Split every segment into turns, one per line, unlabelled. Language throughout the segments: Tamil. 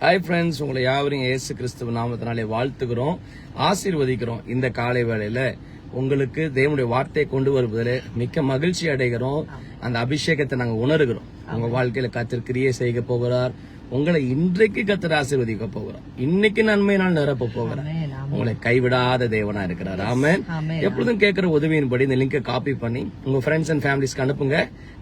ஹாய் ஃப்ரெண்ட்ஸ் உங்களை யாவரும் இயேசு கிறிஸ்துவ நாமத்தினாலே வாழ்த்துகிறோம். ஆசீர்வதிக்கிறோம் இந்த காலை வேளையில. உங்களுக்கு தேவனுடைய வார்த்தையை கொண்டு வருவதில் மிக்க மகிழ்ச்சி அடைகிறோம். அந்த அபிஷேகத்தை நாங்கள் உணர்கிறோம். உங்க வாழ்க்கையில கத்தர் கிரியை செய்ய போகிறார். உங்களை இன்றைக்கு கத்தர் ஆசீர்வதிக்க போகிறார். இன்னைக்கு நன்மையினால் நிரப்ப போகிறார். உங்களை கைவிடாத தேவனா இருக்கிறார். ஆமென். எப்பொழுதும் கேட்கிற உதவியின்படி இந்த லிங்கை காப்பி பண்ணி உங்க ஃப்ரெண்ட்ஸ் அண்ட் ஃபேமிலிஸ்க்கு அனுப்புங்க.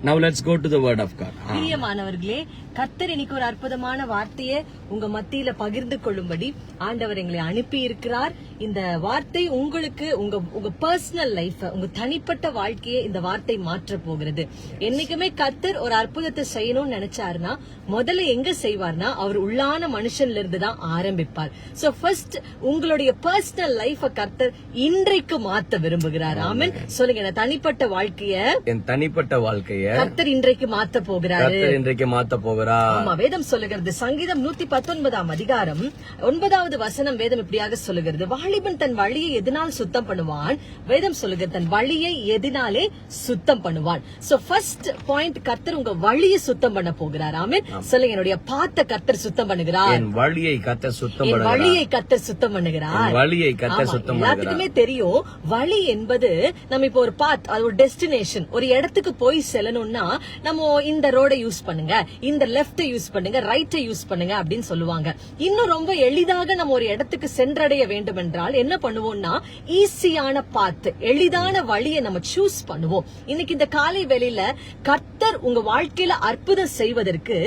Now let's go to the word of God
பிரியமானவர்களே கத்தர் இன்னைக்கு ஒரு அற்புதமான வார்த்தையை உங்க மத்தியில பகிர்ந்து கொள்ளும்படி ஆண்டவர் எங்களை அனுப்பி இருக்கிறார் இந்த வார்த்தை உங்களுக்கு உங்க உங்க பர்சனல் லைஃப் உங்க தனிப்பட்ட வாழ்க்கையை இந்த வார்த்தை மாற்ற போகிறது. என்னைக்குமே கத்தர் ஒரு அற்புதத்தை செய்யணும்னு நினைச்சாருன்னா முதல்ல எங்க செய்வார்னா அவர் உள்ளான மனுஷன்ல இருந்து தான் ஆரம்பிப்பார். சோ ஃபர்ஸ்ட் உங்களுடைய பர்சனல் லைஃப கர்த்தர் இன்றைக்கு மாத்த விரும்புகிறார். ஆமென். சொல்லுங்க இந்த தனிப்பட்ட வாழ்க்கைய
என் தனிப்பட்ட வாழ்க்கைய
கர்த்தர் இன்றைக்கு மாத்த போகிறாரு.
இன்றைக்கு மாத்த போகிறார்?
ஆமா வேதம் சொல்லுகிறது. சங்கீதம் நூத்தி பத்தொன்பதாம் அதிகாரம் ஒன்பதாவது வசனம் வேதம் இப்படியாக சொல்லுகிறது. வாலிபன் தன் வழியை எதனால் சுத்தம் பண்ணுவான்? வேதம் சொல்லுகிறது தன் வழியை எதனாலே சுத்தம் பண்ணுவான். சோ ஃபர்ஸ்ட் பாயிண்ட் கர்த்தர் உங்க வழியை சுத்தம் பண்ண போகிறார். ஆமென். சொல்லுங்க என்னுடைய பாத்த கர்த்தர் சுத்தம் பண்ணுகிறார்.
என் வழியை கர்த்தர் சுத்தம்
என்
பண்ணுகிறார்.
வழியை கர்த்தர் சுத்தம் பண்ணுகிறார்.
என் வழியை
ஆமா,
சுத்தம்
எல்லாத்துக்குமே தெரியும். வழி என்பது நம்ம இப்போ ஒரு பாத் அது ஒரு டெஸ்டினேஷன் ஒரு இடத்துக்கு போய் செல்லணும்னா நம்ம இந்த ரோட யூஸ் பண்ணுங்க இந்த லெஃப்ட் யூஸ் பண்ணுங்க ரைட்டை யூஸ் பண்ணுங்க அப்படின்னு சொல்லுவாங்க. இன்னும் ரொம்ப எளிதாக நம்ம ஒரு இடத்துக்கு சென்றடைய வேண்டும் என்றால் என்ன பண்ணுவோம்னா ஈஸியான பாத் எளிதான வழியை நம்ம சூஸ் பண்ணுவோம். இன்னைக்கு இந்த காலை வேளையில கர்த்தர் உங்க வாழ்க்கையில அற்புதம் செய்வதற்கு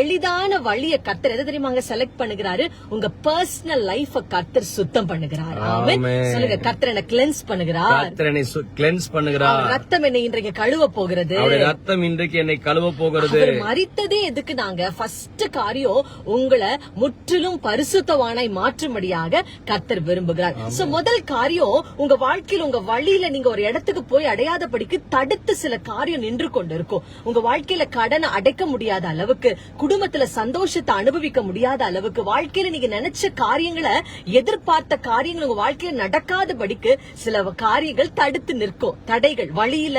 எளிதான வழியை கர்த்தர் எதை தெரியுமாங்க செலக்ட் பண்ணுகிறாரு? உங்க பர்சனல் லைஃப கர்த்தர் சுத்தம் பண்ணுகிறார். சொல்லுங்க கர்த்தர் என்ன கிளென்ஸ் பண்ணுகிறார்.
கர்த்தர் என்னை கிளென்ஸ் பண்ணுகிறார்.
ரத்தம் என்னை இன்றைக்கு கழுவ போகிறது.
ரத்தம் இன்றைக்கு என்னை கழுவ போகிறது.
மறித்ததே எதுக்கு நாங்க? ஃபர்ஸ்ட் காரியம் உங்களை முற்றிலும் பரிசுத்தவானாய் மாற்றும்படியாக கர்த்தர் விரும்புகிறார். சோ முதல் காரியம் உங்க வாழ்க்கையில உங்க வழியில நீங்க ஒரு இடத்துக்கு போய் அடையாதபடிக்கு தடுத்து சில காரியம் நின்று கொண்டு இருக்கும் உங்க வாழ்க்கையில கடனை அடைக்க முடியாத அளவுக்கு குடும்பத்துல சந்தோஷத்தை அனுபவிக்க முடியாத அளவுக்கு வாழ்க்கையில நீங்க நினைச்ச காரியங்களை எதிர்பார்த்த காரியங்கள் உங்க வாழ்க்கையில நடக்காதபடிக்கு சில காரியங்கள் தடுத்து நிற்கும். தடைகள். வழியில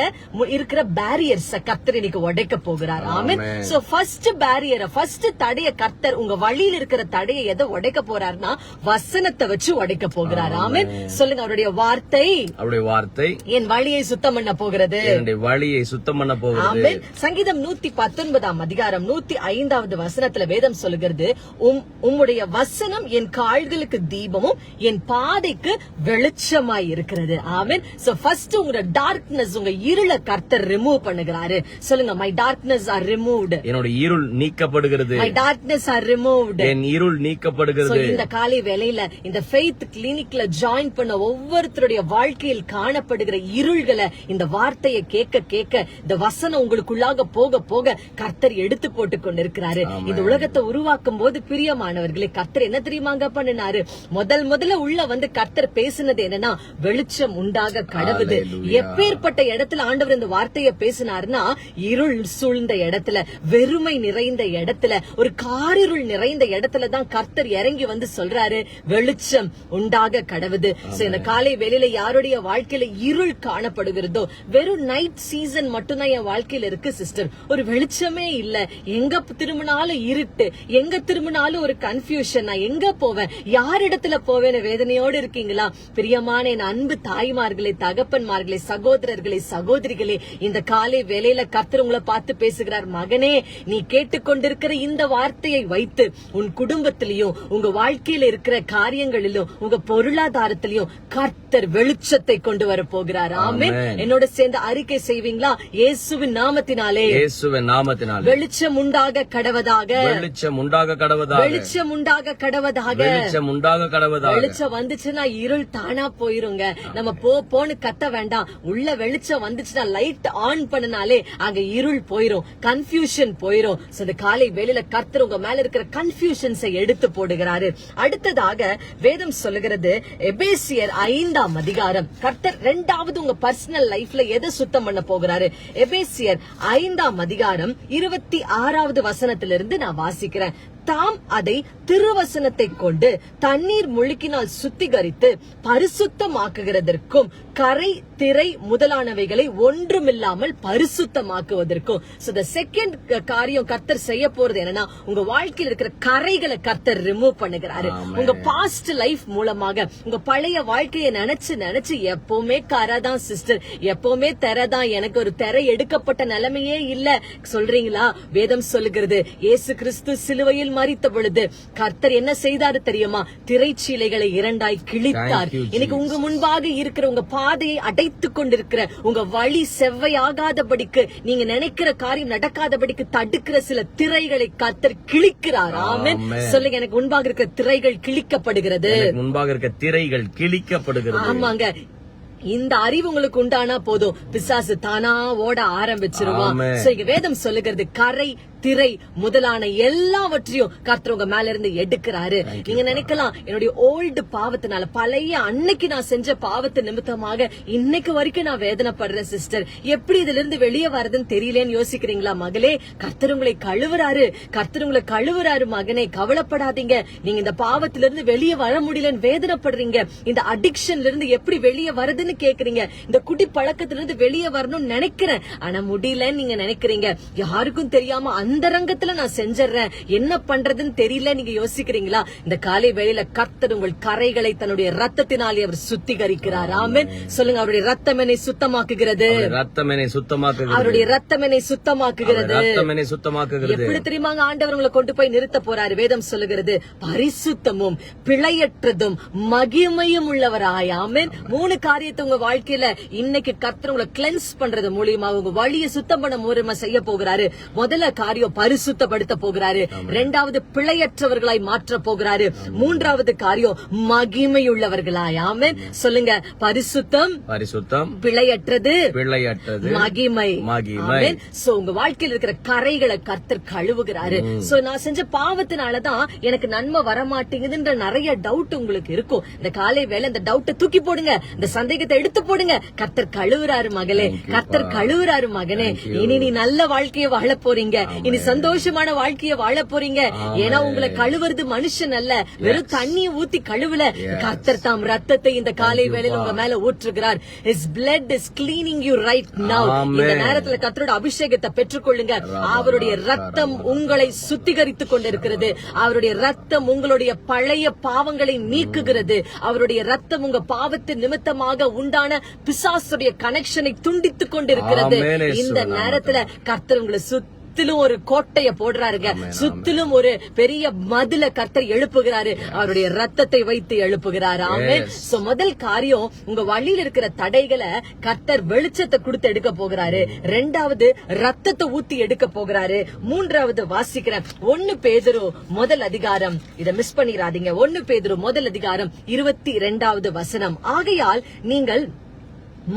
இருக்கிற பேரியர்ஸ் கர்த்தர் இன்னைக்கு உடைக்க போகிறார். ஆமென். சோ ஃபர்ஸ்ட் பேரியரை ஃபர்ஸ்ட் தடைய கர்த்தர் உங்க வழியில இருக்கிற தடையை எதை உடைக்க போறாருன்னா வசனத்தை வச்சு உடைக்க போகிறார். ஆமென். சொல்லுங்க அவருடைய வார்த்தை.
அவருடைய வார்த்தை.
என் வழியை சுத்தம் பண்ண போகிறது.
என்னுடைய வழியை சுத்தம் பண்ண போகிறது.
ஆமென். சங்கீதம் நூத்தி பத்தொன்பதாம் அதிகாரம் நூத்தி ஐந்தாவது வசனத்துல வேதம் சொல்லுகிறது உம் உம்முடைய வசனம் என் கால்களுக்கு தீபமும் என் பாதைக்கு வெளிச்சமாய் இருக்கிறது. ஆமென். சோ ஃபர்ஸ்ட் உங்களோட டார்க்னஸ் உங்க இருள கர்த்தர் ரிமூவ் பண்ணுகிறாரு. சொல்லுங்க மை டார்க்னஸ் ஆர் ரிமூவ்டு
என்னுடைய இருள் நீக்கப்படுகிறது.
மை டார்க்னஸ் ஆர் ரிமூவ்டு
என் இருள் நீக்கப்படுகிறது.
இந்த காலை வேளையில இந்த ஃபெய்த் கிளினிக்ல ஜாயின் பண்ண ஒவ்வொருத்தருடைய வாழ்க்கையில் காணப்படுகிற இருள்களை இந்த வார்த்தையை கேட்க கேட்க இந்த வசனம் உங்களுக்குள்ளாக போக போக கர்த்தர் எடுத்து போட்டு கொண்டிருக்கிறாரு. இந்த உலகத்தை உருவாக்கும் போது பிரியமானவர்களே கர்த்தர் என்ன தெரியுமாங்க பண்ணினாரு? முதல் முதல்ல உள்ள வந்து கர்த்தர் பேசினது என்னன்னா வெளிச்சம் உண்டாக கடவுது. எப்பேற்பட்ட இடத்துல ஆண்டவர் இந்த வார்த்தையை பேசினாருன்னா இருள் சூழ்ந்த இடத்துல வெறுமை நிறைந்த இடத்துல ஒரு காரிருள் நிறைந்த இடத்துல தான் கர்த்தர் இறங்கி வந்து சொல்றாரு வெளிச்சம் உண்டாக கடவுது. இந்த காலை வேளையில யாருடைய வாழ்க்கையில இருள் காணப்படுகிறதோ வெறும் நைட் சீசன் மட்டும்தான் என் வாழ்க்கையில இருக்கு சிஸ்டர் ஒரு வெளிச்சமே இல்ல. எங்க திரும்பினாலும் இருட்டு எங்க திரும்பினாலும் ஒரு கன்ஃபியூஷன் நான் எங்க போவேன்? யாரிடத்துல போவேன்னு வேதனையோடு இருக்கீங்களா? பிரியமான என் அன்பு தாய்மார்களே தகப்பன்மார்களே சகோதரர்களே சகோதரிகளே இந்த காலை வேளையில கர்த்தர் உங்களை பார்த்து பேசுகிறார். மகனே நீ கேட்டுக்கொண்டிருக்கிற இந்த வார்த்தையை வைத்து உன் குடும்பத்திலையும் உங்க வாழ்க்கையில இருக்கிற காரியங்களிலும் உங்க பொருளாதாரத்திலையும் கர்த்தர் வெளிச்சத்தை கொண்டு வர போகிறார். ஆமென். என்னோட சேர்ந்து அறிக்கை செய்வீங்களா? இயேசுவின் நாமத்தினாலே.
இயேசுவின் நாமத்தினாலே.
வெளிச்சம் உண்டாக கடவதாக.
வெளிச்சம் உண்டாக கடவதாக.
வெளிச்சம் உண்டாக கடவதாக.
வெளிச்சம் உண்டாக கடவதாக.
வெளிச்சம் வந்துச்சுன்னா இருள் தானா போயிருங்க. நம்ம போ போன்னு கத்த வேண்டாம். உள்ள வெளிச்சம் வந்துச்சுன்னா லைட் ஆன் பண்ணினாலே அங்க இருள் போயிரும். கன்ஃபியூஷன் போயிரும். So, இந்த காலை வெளியில கர்த்தர் உங்க மேல இருக்கிற கன்ஃபியூஷன்ஸை எடுத்து போடுகிறாரு. அடுத்ததாக வேதம் சொல்லுகிறது எபேசியர் ஐந்தாம் அதிகாரம். கர்த்தர் ரெண்டாவது உங்க பர்சனல் லைஃப்ல எதை சுத்தம் பண்ண போகிறாரு? எபேசியர் ஐந்தாம் அதிகாரம் இருபத்தி ஆறாவது வசனத்திலிருந்து நான் வாசிக்கிறேன். தாம் அதை திருவசனத்தை கொண்டு தண்ணீர் முழுக்கினால் சுத்திகரித்து பரிசுத்தமாக்குகிறதற்கும் கரை திரை முதலானவைகளை ஒன்றுமில்லாமல் பரிசுத்தமாக்குவதற்கும். சோ the செகண்ட் காரியம் கர்த்தர் செய்ய போறது என்னன்னா உங்க வாழ்க்கையில் இருக்கிற கரைகளை கர்த்தர் ரிமூவ் பண்ணுகிறாரு. உங்க பாஸ்ட் லைஃப் மூலமாக உங்க பழைய வாழ்க்கையை நினைச்சு நினைச்சு எப்பவுமே கரதான் சிஸ்டர் எப்பவுமே தெரதான் எனக்கு ஒரு தெரை எடுக்கப்பட்ட நிலைமையே இல்ல. சொல்றீங்களா? வேதம் சொல்லுகிறது இயேசு கிறிஸ்து சிலுவையில் மறித்த பொழுது கர்த்தர் என்ன செய்தாரு தெரியுமா? திரைச்சீலைகளை இரண்டாய் கிழித்தார். இன்னைக்கு உங்க முன்பாக இருக்கிற உங்க பாதையை அடைத்துக் கொண்டிருக்கிற உங்க வழி செவ்வையாகாதபடிக்கு நீங்க நினைக்கிற காரியம் நடக்காதபடிக்கு தடுக்கிற சில திரைகளை கர்த்தர் கிழிக்கிறார்.
Amen.
சொல்லுங்க எனக்கு முன்பாக இருக்கிற திரைகள் கிழிக்கப்படுகிறது.
முன்பாக இருக்க திரைகள் கிழிக்கப்படுகிறது.
ஆமாங்க. இந்த அறிவு உங்களுக்கு உண்டானா போதும். பிசாசு தானா ஓட ஆரம்பிச்சிருவான். வேதம் சொல்லுகிறது கரை திரை முதலான எல்லாவற்றையும் கர்த்தர் உங்க மேல இருந்து எடுக்கிறாரு நீங்க நினைக்கலாம் என்னுடைய ஓல்டு பாவத்தினால பழைய அன்னைக்கு நான் செஞ்ச பாவத்து நிமித்தமாக இன்னைக்கு வரைக்கும் நான் வேதனைப்படுறேன் சிஸ்டர் எப்படி இதுல இருந்து வெளியே வரதுன்னு தெரியலன்னு யோசிக்கிறீங்களா மகளே? கர்த்தர் உங்களை கழுவுறாரு. கர்த்தர் உங்களை கழுவுறாரு மகனே. கவலைப்படாதீங்க. நீங்க இந்த பாவத்திலிருந்து இருந்து வெளியே வர முடியலன்னு வேதனைப்படுறீங்க. இந்த அடிக்ஷன்ல இருந்து எப்படி வெளியே வருதுன்னு கேக்குறீங்க. இந்த குடி பழக்கத்துல இருந்து வெளியே வரணும்னு நினைக்கிறேன். ஆனா முடியலன்னு நீங்க நினைக்கிறீங்க. யாருக்கும் தெரியாம அந்த ரங்கத்துல நான் செஞ்சிடறேன் என்ன பண்றதுன்னு தெரியல நீங்க யோசிக்கிறீங்களா? இந்த காலை வேளையில கர்த்தர் உங்கள் கரைகளை தன்னுடைய ரத்தத்தினாலே அவர் சுத்திகரிக்கிறார். ஆமென். சொல்லுங்க அவருடைய ரத்தம் என்னை சுத்தமாக்குகிறது.
ரத்தம் என்னை சுத்தமாக்குகிறது.
அவருடைய ரத்தம் என்னை சுத்தமாக்குகிறது.
ரத்தம் என்னை சுத்தமாக்குகிறது.
எப்படி தெரியுமாங்க ஆண்டவர் உங்களை கொண்டு போய் நிறுத்த போறாரு? வேதம் சொல்லுகிறது பரிசுத்தமும் பிழையற்றதும் மகிமையும் உள்ளவராய். ஆமென். மூணு காரியத்தை உங்க வாழ்க்கையில இன்னைக்கு கர்த்தர் உங்களை கிளென்ஸ் பண்றது மூலியமா உங்க வழியை சுத்தம் பண்ண மூலமா செய்ய போகிறாரு. முதல்ல காரியம் பரிசுத்தப்படுத்த போகிறாரு. ரெண்டாவது பிழையற்றவர்களாய் மாற்ற போகிறாரு. மூன்றாவது காரியம் மகிமையுள்ளவர்களாய். ஆமென். சொல்லுங்க. பரிசுத்தம்
பரிசுத்தம்
பிழையற்றது.
பிள்ளையற்றது
மகிமை.
மகிமை.
சோ உங்க வாழ்க்கையில இருக்கிற கரைகளை கர்த்தர் கழுவுகிறாரு. சோ நான் செஞ்ச பாவத்தினாலதான் எனக்கு நன்மை வரமாட்டேங்குதுன்ற நிறைய டவுட் உங்களுக்கு இருக்கும். இந்த காலை வேலை இந்த டவுட்டை தூக்கி போடுங்க. இந்த சந்தேகத்தை எடுத்து போடுங்க. கர்த்தர் கழுவுறாரு மகளே. கர்த்தர் கழுவுறாரு மகனே. இனி நீ நல்ல வாழ்க்கைய வாழ போறீங்க. இனி சந்தோஷமான வாழ்க்கைய வாழ போறீங்க. ஏன்னா உங்களை கழுவுறது மனுஷன் அல்ல. வெறும் தண்ணியை ஊத்தி கழுவுல. கர்த்தர் தாம் ரத்தத்தை இந்த காலை வேளையில உங்க மேல ஊற்றுகிறார். His blood is cleaning you right now. இந்த. நேரத்துல கர்த்தரோட அபிஷேகத்தை பெற்றுக்கொள்ளுங்க. அவருடைய ரத்தம் உங்களை சுத்திகரித்துக் கொண்டிருக்கிறது. அவருடைய ரத்தம் உங்களுடைய பழைய பாவங்களை நீக்குகிறது. அவருடைய ரத்தம் உங்க பாவத்தின் நிமித்தமாக உண்டான பிசாசுடைய கனெக்ஷனை துண்டித்துக் கொண்டிருக்கிறது. இந்த நேரத்துல கர்த்தர் உங்களை சுத்திலும் ஒரு கோட்டைய போடுறாருங்க. சுத்திலும் ஒரு பெரிய மதுல கர்த்தர் எழுப்புகிறாரு. அவருடைய ரத்தத்தை வைத்து எழுப்புகிறார். ஆமென் சோ முதல் காரியம் உங்க வழியில இருக்கிற தடைகளை கர்த்தர் வெளிச்சத்தை கொடுத்து எடுக்க போகிறாரு. ரெண்டாவது ரத்தத்தை ஊத்தி எடுக்க போகிறாரு. மூன்றாவது வாசிக்கிறேன் ஒன்னு பேதுரு முதல் அதிகாரம். இத மிஸ் பண்ணிராதீங்க. ஒன்னு பேதுரு முதல் அதிகாரம் இருபத்தி இரண்டாவது வசனம். ஆகையால் நீங்கள்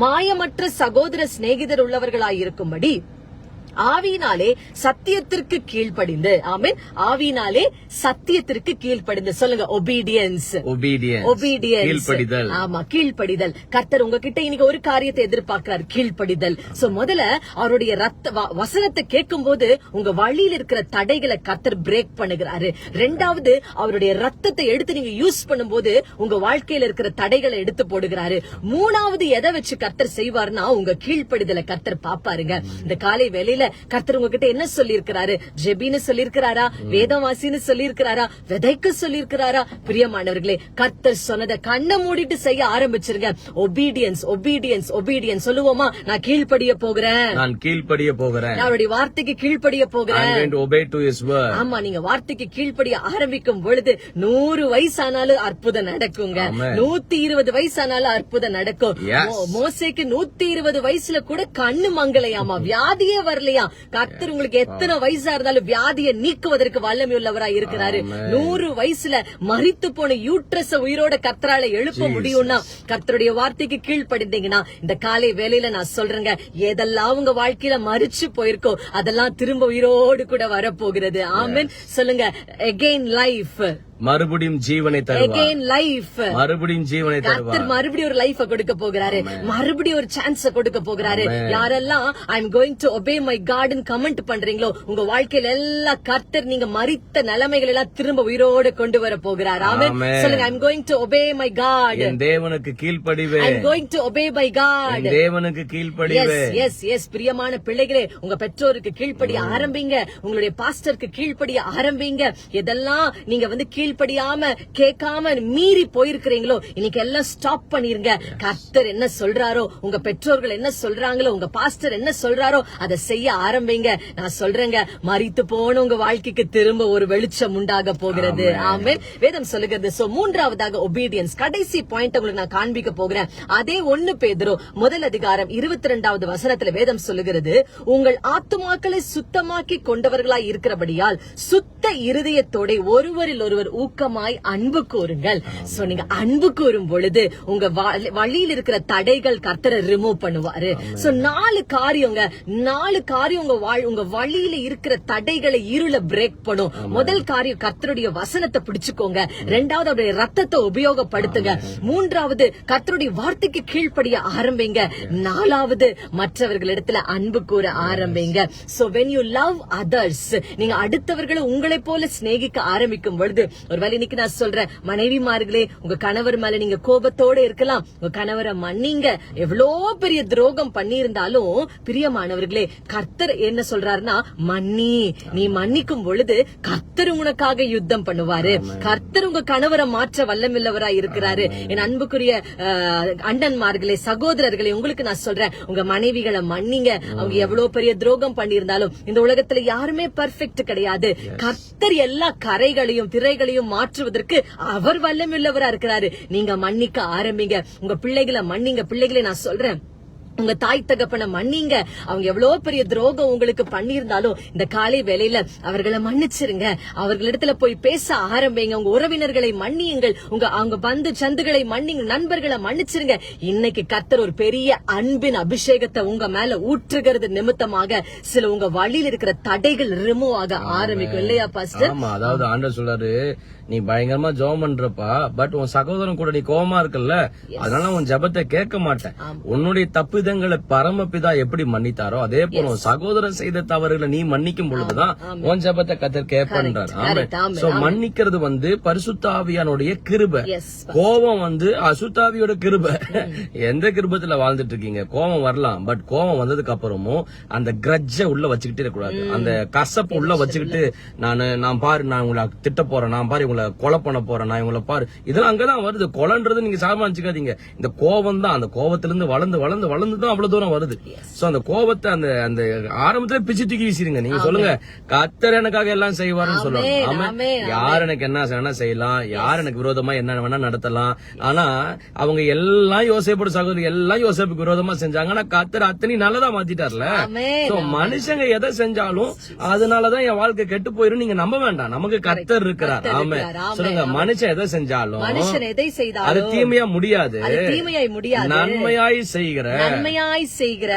மாயமற்ற சகோதர சிநேகிதர் உள்ளவர்களாயிருக்கும்படி ஆவியினாலே சத்தியத்திற்கு கீழ்ப்படிந்து. ஆமென். ஆவியினாலே சத்தியத்திற்கு கீழ்ப்படிந்து. சொல்லுங்க ஒபீடியன்ஸ் ஒபீடியன்ஸ் ஆமா கீழ்ப்படிதல். கர்த்தர் உங்ககிட்ட இன்னைக்கு ஒரு காரியத்தை எதிர்பார்க்கிறார். கீழ்ப்படிதல். சோ முதல்ல அவருடைய ரத்த வசனத்தை கேட்கும் போது உங்க வழியில இருக்கிற தடைகளை கர்த்தர் பிரேக் பண்ணுகிறாரு. ரெண்டாவது அவருடைய ரத்தத்தை எடுத்து நீங்க யூஸ் பண்ணும்போது உங்க வாழ்க்கையில இருக்கிற தடைகளை எடுத்து போடுகிறாரு. மூணாவது எதை வச்சு கர்த்தர் செய்வார்னா உங்க கீழ்ப்படிதலை கர்த்தர் பாப்பாருங்க இந்த காலை வேளையில கர்த்தர் உங்ககிட்ட என்ன சொல்லியிருக்கிறாரு? ஜெபின்னு சொல்லியிருக்கிறாரா? வேதவாசின்னு சொல்லியிருக்கிறாரா? விதைக்க சொல்லியிருக்கிறாரா? பிரியமானவர்களே கர்த்தர் சொன்னதை கண்ணை மூடிட்டு செய்ய ஆரம்பிச்சிருங்க. ஒபீடியன்ஸ் ஒபீடியன்ஸ் ஒபீடியன்ஸ் சொல்லுவோமா? நான் கீழ்ப்படிய போகிறேன்.
நான் கீழ்ப்படிய போகிறேன்.
அவருடைய வார்த்தைக்கு கீழ்ப்படிய போகிறேன்.
Going to obey to his word.
ஆமா நீங்க வார்த்தைக்கு கீழ்ப்படிய ஆரம்பிக்கும் பொழுது நூறு வயசானாலும் அற்புதம் நடக்குங்க. நூத்தி இருபது வயசானாலும் அற்புதம் நடக்கும். மோசேக்கு நூத்தி இருபது வயசுல கூட கண்ணு மங்கலையாமா? வியாதியே வரலையா. கர்த்தர் உங்களுக்கு எத்தனை வயசா இருந்தாலும் வியாதியை நீக்குவதற்கு வல்லமை உள்ளவரா இருக்கிறாரு நூறு வயசுல மரித்து போன யூட்ரஸ உயிரோட கர்த்தரால எழுப்ப முடியும்னா கர்த்தருடைய வார்த்தைக்கு கீழ்ப்படிந்தீங்கன்னா இந்த காலை வேலையில நான் சொல்றேங்க எதெல்லாம் உங்க வாழ்க்கையில மறிச்சு போயிருக்கோ அதெல்லாம் திரும்ப உயிரோடு கூட வரப்போகிறது. ஆமென். சொல்லுங்க அகெயின் லைஃப்
மறுபடியும் ஜீவனை தருவார்.
Life.
மறுபடியும் ஜீவனை தருவார்.
மறுபடியும் ஒரு லைஃப கொடுக்க போகிறாரு. மறுபடியும் ஒரு சான்ஸ் கொடுக்க போகிறாரு. யாரெல்லாம் I am going to obey my God comment பண்றீங்களோ உங்க வாழ்க்கையில எல்லாம் கர்த்தர் நீங்க மறித்த நிலைமைகள் எல்லாம் திரும்ப உயிரோடு கொண்டு வர போகிறார். ஆமென். சொல்லுங்க I am going to obey my God
என் தேவனுக்கு
I
கீழ்ப்படிவேன்
am going to obey my God
தேவனுக்கு
எஸ்
கீழ்ப்படிவேன்
எஸ் எஸ் பிரியமான பிள்ளைகளே உங்க பெற்றோருக்கு கீழ்ப்படிய ஆரம்பிங்க. உங்களுடைய பாஸ்டருக்கு கீழ்ப்படிய ஆரம்பிங்க. எதெல்லாம் நீங்க வந்து கீழ்ப்படியாம கேட்காம மீறி போயிருக்கிறீங்களோ இன்னைக்கு எல்லாம் ஸ்டாப் பண்ணிருங்க. கர்த்தர் என்ன சொல்றாரோ உங்க பெற்றோர்கள் என்ன சொல்றாங்களோ உங்க பாஸ்டர் என்ன சொல்றாரோ அதை செய்ய ஆரம்பிங்க. நான் சொல்றேங்க மறித்து போன உங்க வாழ்க்கைக்கு திரும்ப ஒரு வெளிச்சம் உண்டாக போகிறது. ஆமென். வேதம் சொல்லுகிறது சோ மூன்றாவதாக ஒபீடியன்ஸ் கடைசி பாயிண்ட் உங்களுக்கு நான் காண்பிக்க போகிறேன். அதே ஒண்ணு பேதுரு முதல் அதிகாரம் இருபத்தி ரெண்டாவது வசனத்துல வேதம் சொல்லுகிறது உங்கள் ஆத்துமாக்களை சுத்தமாக்கி கொண்டவர்களாய் இருக்கிறபடியால் சுத்த இருதயத்தோட ஒருவரில் ஒருவர் ஊக்கமாய் அன்பு கூறுங்கள். சோ நீங்க அன்பு கூறும் பொழுது உங்க வழி- வழியில் இருக்கிற தடைகள் கர்த்தரை ரிமூவ் பண்ணுவாரு. சோ நாலு காரியங்க நாலு காரியம் உங்க வாழ் உங்க வழியில இருக்கிற தடைகளை இருள பிரேக் பண்ணும். முதல் காரியம் கர்த்தருடைய வசனத்தை பிடிச்சுக்கோங்க. ரெண்டாவது அவருடைய ரத்தத்தை உபயோகப்படுத்துங்க. மூன்றாவது கர்த்தருடைய வார்த்தைக்கு கீழ்ப்படிய ஆரம்பிங்க. நாலாவது மற்றவர்களிடத்துல அன்பு கூற ஆரம்பிங்க. So when you love others நீங்க அடுத்தவர்களை உங்களை போல சிநேகிக்க ஆரம்பிக்கும் பொழுது ஒருவேளை இன்னைக்கு நான் சொல்றேன். மனைவிமார்களே உங்க கணவர் மேல நீங்க கோபத்தோட இருக்கலாம். உங்க கணவரை மன்னிங்க. எவ்வளோ பெரிய துரோகம் பண்ணியிருந்தாலும் பிரியமானவர்களே கர்த்தர் என்ன சொல்றாருன்னா மன்னி நீ மன்னிக்கும் பொழுது கர்த்தர் உனக்காக யுத்தம் பண்ணுவாரு. கர்த்தர் உங்க கணவரை மாற்ற வல்லமில்லவரா இருக்கிறாரு. என் அன்புக்குரிய அஹ், அண்ணன்மார்களே சகோதரர்களே உங்களுக்கு நான் சொல்றேன். உங்க மனைவிகளை மன்னிங்க. அவங்க எவ்வளவு பெரிய துரோகம் பண்ணியிருந்தாலும் இந்த உலகத்துல யாருமே பெர்ஃபெக்ட் கிடையாது. கர்த்தர் எல்லா கரைகளையும் திரைகளையும் மாற்றுவதற்கு அவர் வல்லமில்லவரா இருக்கிறாரு. நீங்க மன்னிக்க ஆரம்பிங்க. உங்க பிள்ளைகளை மன்னிங்க. பிள்ளைகளை நான் சொல்றேன். உங்க தாய் தகப்பனை மன்னிங்க. அவங்க எவ்வளவு பெரிய துரோகம் உங்களுக்கு பண்ணியிருந்தாலும் இந்த காலை வேளையில அவர்களை மன்னிச்சிருங்க. அவர்களிடத்துல போய் பேச ஆரம்பிங்க. உங்க உறவினர்களை மன்னியுங்கள். உங்க அவங்க பந்து சந்துகளை மன்னிங்க. நண்பர்களை மன்னிச்சிருங்க. இன்னைக்கு கர்த்தர் ஒரு பெரிய அன்பின் அபிஷேகத்தை உங்க மேல ஊற்றுகிறது நிமித்தமாக சில உங்க வழியில் இருக்கிற தடைகள் ரிமூவ் ஆக ஆரம்பிக்கும். இல்லையா பாஸ்டர்?
ஆமா அதாவது ஆண்டவர் சொல்றாரு நீ பயங்கரமா ஜெபம் பண்றப்பா பட் உன் சகோதரன் கூட நீ கோவமா இருக்கல்ல? அதனால உன் ஜெபத்தை கேட்க மாட்டேன். உன்னுடைய தப்பிதங்களை பரமபிதா எப்படி மன்னித்தாரோ அதே போல சகோதரன் செய்த தவறுகளை நீ மன்னிக்கும் பொழுதுதான் உன் ஜெபத்தை கத்தர் கேட்பன்றார். சோ மன்னிக்கிறது வந்து பரிசுத்தாவியானுடைய கிருபை. கோபம் வந்து அசுத்தாவியோட கிருபை. எந்த கிருபத்துல வாழ்ந்துட்டு இருக்கீங்க கோபம் வரலாம் பட் கோபம் வந்ததுக்கு அப்புறமும் அந்த கிரட்ஜ உள்ள வச்சுக்கிட்டே இருக்கக்கூடாது. அந்த கசப்பு உள்ள வச்சுக்கிட்டு நானு நான் பாரு நான் உங்களை திட்ட போறேன் நான் பாரு உங்களை கொலை பண்ண போறேன் நான் உங்களை பாரு. இதெல்லாம் அங்கதான் வருது. கொலைன்றது நீங்க சாதாரணமா வச்சுக்காதீங்க இந்த கோபம் தான் அந்த கோபத்துல இருந்து வளர்ந்து வளர்ந்து வளர்ந்து தான் அவ்வளவு தூரம் வருது. சோ அந்த கோபத்தை அந்த அந்த ஆரம்பத்துல பிச்சு தூக்கி வீசிருங்க. நீங்க சொல்லுங்க கத்தர் எனக்காக எல்லாம் செய்வாருன்னு சொல்லுவாங்க. ஆமா. யார் எனக்கு என்ன வேணா செய்யலாம் யார் எனக்கு விரோதமா என்ன வேணா நடத்தலாம். ஆனா அவங்க எல்லாம் யோசேப்போட சகோதரி எல்லாம் யோசேப்புக்கு விரோதமா செஞ்சாங்க. ஆனா கத்தர் அத்தனை நல்லதா மாத்திட்டார்ல. So, மனுஷங்க எதை செஞ்சாலும் அதனாலதான் என் வாழ்க்கை கெட்டு போயிரும். நீங்க நம்ப வேண்டாம். நமக்கு கத்தர் இருக்கிறார். ஆமா. சொல்லுங்க மனுஷன் எதை செஞ்சாலும்
மனுஷன் எதை
அது தீமையா முடியாது.
தீமையாய் முடியாது.
நன்மையாய் செய்கிற
நன்மையாய் செய்கிற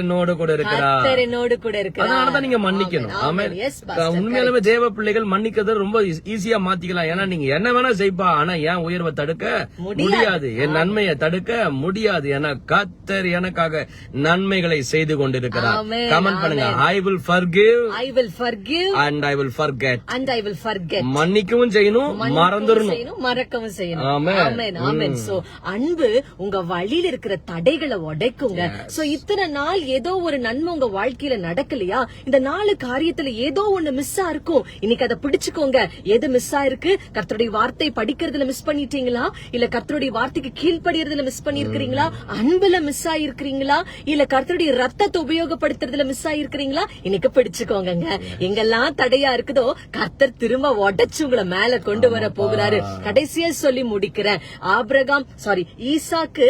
என்னோடு கூட இருக்கிறார்
கர்த்தர் என்னோடு கூட இருக்கிறார்
அதனாலதான் நீங்க மன்னிக்கணும். ஆமா
எஸ் பாஸ்டர்
உண்மையாலுமே தேவ பிள்ளைகள் மன்னிக்கிறது ரொம்ப ஈஸியா மாத்திக்கலாம். ஏன்னா நீங்க என்ன வேணா செய்ப்பா. ஆனா என் உயர்வை தடுக்க? முடியாது. என் நன்மையை தடுக்க முடியாது. ஏன்னா கத்தர் எனக்காக நன்மைகளை செய்து கொண்டிருக்கிறார்.
ஆமென்,
கமெண்ட் பண்ணுங்க. I will forgive
I will forgive
and I will forget
and I will forget.
மன்னிக்கவும் செய்யணும் மறந்துடணும்.
மறக்கவும் செய்யணும்.
ஆமென்.
ஆமென் ஆமென். சோ அன்பு உங்க வழியில இருக்கிற தடைகளை உடைக்குங்க சோ இத்தனை நாள் ஏதோ ஒரு நன்மை உங்க வாழ்க்கையில நடக்கலையா? இந்த நாலு காரியத்துல ஏதோ ஒண்ணு மிஸ் இருக்கும் இன்னைக்கு அதை பிடிச்சுக்கோங்க. எது மிஸ் ஆயிருக்கு கர்த்தருடைய வார்த்தை படிக்கிறதுல மிஸ் பண்ணிட்டீங்களா? இல்ல கர்த்தருடைய வார்த்தைக்கு கீழ்ப்படிறதுல மிஸ் பண்ணிருக்கிறீங்களா அன்புல மிஸ் ஆயிருக்கிறீங்களா? இல்ல கர்த்தருடைய ரத்தத்தை உபயோகப்படுத்துறதுல மிஸ் ஆயிருக்கிறீங்களா? இன்னைக்கு பிடிச்சுக்கோங்கங்க. எங்கெல்லாம் தடையா இருக்குதோ கர்த்தர் திரும்ப உடைச்சு உங்களை மேல கொண்டு வர போகிறாரு. கடைசியா சொல்லி முடிக்கிறேன். ஆபிரகாம் சாரி ஈசாக்கு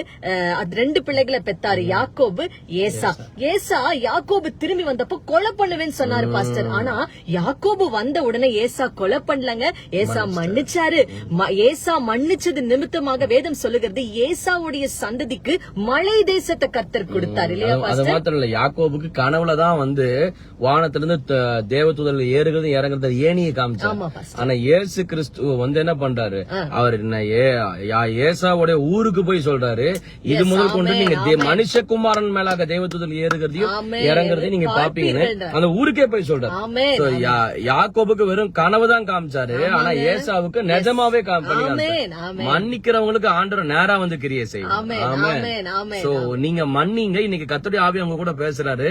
அது ரெண்டு பிள்ளைகளை பெத்தாரு. யாரு யாக்கோபு? ஏசா. ஏசா. யாக்கோபு திரும்பி வந்தப்போ கொலை பண்ணுவேன்னு சொன்னாரு பாஸ்டர். ஆனா யாக்கோபு வந்த உடனே ஏசா கொலை பண்ணலங்க. ஏசா மன்னிச்சாரு. ஏசா மன்னிச்சது நிமித்தமாக வேதம் சொல்லுகிறது ஏசாவுடைய சந்ததிக்கு மலை தேசத்தை கர்த்தர் கொடுத்தார் இல்லையா
அது- மாத்திரம் இல்ல யாக்கோபுக்கு கனவுல தான் வந்து வானத்திலிருந்து தேவதூதர்கள் ஏறுகிறது இறங்குறது ஏனியை காமிச்சார். ஆனா இயேசு கிறிஸ்து வந்து என்ன பண்றாரு? அவர் என்ன ஏசாவுடைய ஊருக்கு போய் சொல்றாரு இது முதல் கொண்டு நீங்க தே- மனுஷகுமாரன் மேலாக தேவதூதர்கள் ஏறுகிறதையும். இறங்குறதையும் நீங்க
பார்ப்பீர்கள்.
அந்த ஊருக்கே போய் சொல்றாரு. யாக்கோபுக்கு வெறும் கனவு தான் காமிச்சாரு. ஆனா ஏசாவுக்கு நிஜமாவே மன்னிக்கிறவங்களுக்கு ஆண்டவர் நேரா வந்து கிரியை செய்யும் சோ நீங்க மன்னிங்க. இன்னைக்கு கத்தோடைய ஆவி அவங்க கூட பேசுறாரு.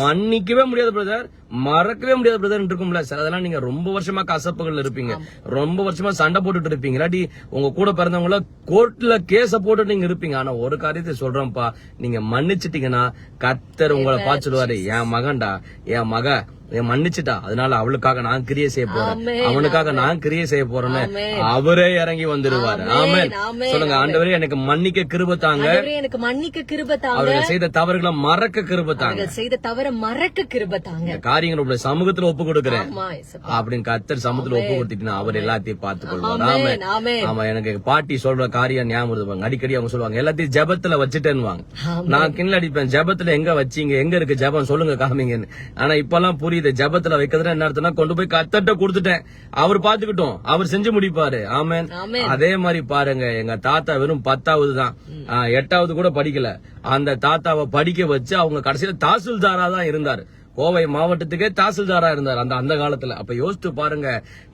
மன்னிக்கவே முடியாது பிரதர் மறக்கவே முடியாது பிரதர் இருக்கும்ல. சார் அதெல்லாம் நீங்க ரொம்ப வருஷமா கசப்புகள் இருப்பீங்க. ரொம்ப வருஷமா சண்டை போட்டுட்டு இருப்பீங்க. இல்லாட்டி உங்க கூட பிறந்தவங்கள கோர்ட்ல கேஸ போட்டு நீங்க இருப்பீங்க. ஆனா ஒரு காரியத்தை சொல்றேன்ப்பா. நீங்க மன்னிச்சிட்டீங்கன்னா கத்தர் உங்களை பார்த்து சொல்லுவாரு என் மகன்டா என் மக என் மன்னிச்சிட்டா. அதனால அவளுக்காக நான் கிரியை செய்ய போறேன். அவனுக்காக நான் கிரியை செய்ய போறேன்னு. அவரே இறங்கி வந்துருவாரு. ஆமென், சொல்லுங்க ஆண்டவரே எனக்கு மன்னிக்க கிருப தாங்க.
எனக்கு மன்னிக்க கிருப தாங்க.
அவர்கள் செய்த தவறுகளை மறக்க கிருப தாங்க.
செய்த தவற மறக்க கிருப தாங்க.
இந்த காரியங்களோட சமூகத்துல ஒப்பு கொடுக்கிறேன்.
ஆமா.
அப்படின்னு கத்தர் சமூகத்துல ஒப்பு கொடுத்துட்டீங்கன்னா அவர் எல்லாத்தையும் பார்த்து கொள்வார் ஆமா ஆமா எனக்கு பாட்டி சொல்ற காரியம் ஞாபகம் அடிக்கடி அவங்க சொல்லுவாங்க எல்லாத்தையும் ஜெபத்துல வச்சுட்டேன்னு நான் கிண்ணல் அடிப்பேன் ஜெபத்துல எங்க வச்சீங்க? எங்க இருக்கு ஜெபம்? சொல்லுங்க காமிங்கன்னு. ஆனா இப்பெல்லாம் புரியுது. ஜெபத்துல வைக்கிறதுல என்ன அர்த்தம்னா கொண்டு போய் கத்தட்ட கொடுத்துட்டேன். அவர் பாத்துக்கிட்டோம் அவர் செஞ்சு முடிப்பாரு. ஆமென். அதே மாதிரி பாருங்க எங்க தாத்தா வெறும் பத்தாவது தான் எட்டாவது கூட படிக்கல. அந்த தாத்தாவை படிக்க வச்சு அவங்க கடைசியில தாசில்தாரா தான் இருந்தாரு. கோவை மாவட்டத்துக்கே தாசில்தாரா இருந்தார் அந்த அந்த காலத்துல. அப்ப யோசிச்சு பாருங்க.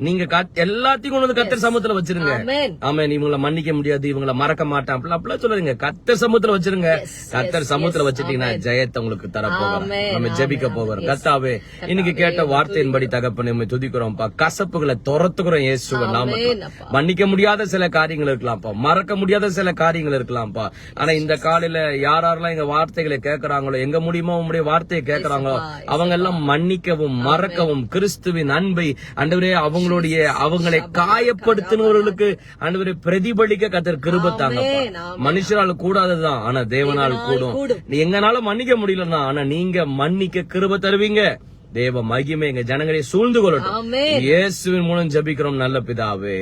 நீங்க எல்லாத்தையும் கொண்டு வந்து கத்தர் சமூகத்துல வச்சிருங்க.
ஆமென்
ஆமென். இவங்கள மன்னிக்க முடியாது இவங்கள மறக்க மாட்டான். அப்படிலாம் அப்படிலாம் சொல்லாதீங்க கத்தர் சமூகத்துல வச்சிருங்க. கத்தர் சமூகத்துல வச்சிட்டீங்கன்னா ஜெயத்தை உங்களுக்கு தர போகிறோம்.
ஆமென்,
நம்ம ஜெபிக்க போகிறோம். கத்தாவே இன்னைக்கு கேட்ட வார்த்தையின்படி தகப்பன் நம்ம துதிக்கிறோம்ப்பா கசப்புகளை துரத்துக்கிறோம் இயேசுவ நாம. மன்னிக்க முடியாத சில காரியங்கள் இருக்கலாம்ப்பா மறக்க முடியாத சில காரியங்கள் இருக்கலாம்ப்பா ஆனா இந்த காலையில யார் யாரெல்லாம் எங்க வார்த்தைகளை கேட்கறாங்களோ எங்க மூலியமா உங்களுடைய வார்த்தையை கேட்கறாங்களோ அவங்க எல்லாம் மன்னிக்கவும் மறக்கவும் கிறிஸ்துவின் அன்பை ஆண்டவரே அவங்களுடைய அவங்களை காயப்படுத்தினவர்களுக்கு ஆண்டவரே பிரதிபலிக்க கத்தர் கிருபத்தாங்க. மனுஷரால் கூடாததுதான் ஆனா தேவனால் கூடும். எங்கனால மன்னிக்க முடியலன்னா ஆனா நீங்க மன்னிக்க கிருப தருவீங்க. தேவ மகிமை எங்க ஜனங்களை சூழ்ந்து கொள்ளட்டும். இயேசுவின் மூலம் ஜெபிக்கிறோம் நல்ல பிதாவே.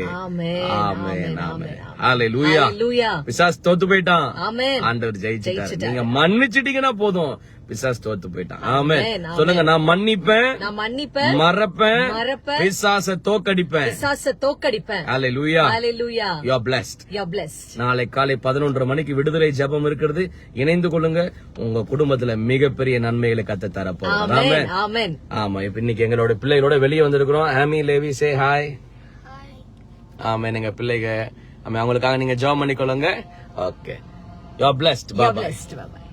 ஆமென்.
ஆமென். ஹalleluya பிசாஸ் தோத்து போயிட்டான்.
ஆமென்
ஆண்டவர் ஜெயிச்சிட்டாரு. நீங்க மன்னிச்சிட்டீங்கன்னா போதும். பிசாஸ் தோத்து போயிட்டான். ஆமென்.
ஆமென், ஆமென்.
சொல்லுங்க நான் மன்னிப்பேன்
நான் மன்னிப்பேன்
மறப்பேன்
மறப்பேன்
பிசாச தோக்கடிப்பேன்.
பிசாச தோக்கடிப்பேன்.
Hallelujah
hallelujah
you are blessed.
You are blessed.
நாளை காலை பதினொன்றரை மணிக்கு விடுதலை ஜெபம் இருக்கிறது. இணைந்து கொள்ளுங்க. உங்க குடும்பத்துல மிகப்பெரிய நன்மைகளை கத்த தரப்போம்
ஆமென். ஆமென்
ஆமா இப்ப இன்னைக்கு எங்களோட பிள்ளைகளோட வெளியே வந்திருக்கிறோம். ஹாமி லேவி சே ஹாய் ஆமா எங்க பிள்ளைங்க ஆமா அவங்களுக்காக நீங்க ஜாப் பண்ணிக்கொள்ளுங்க. Okay you are blessed.
You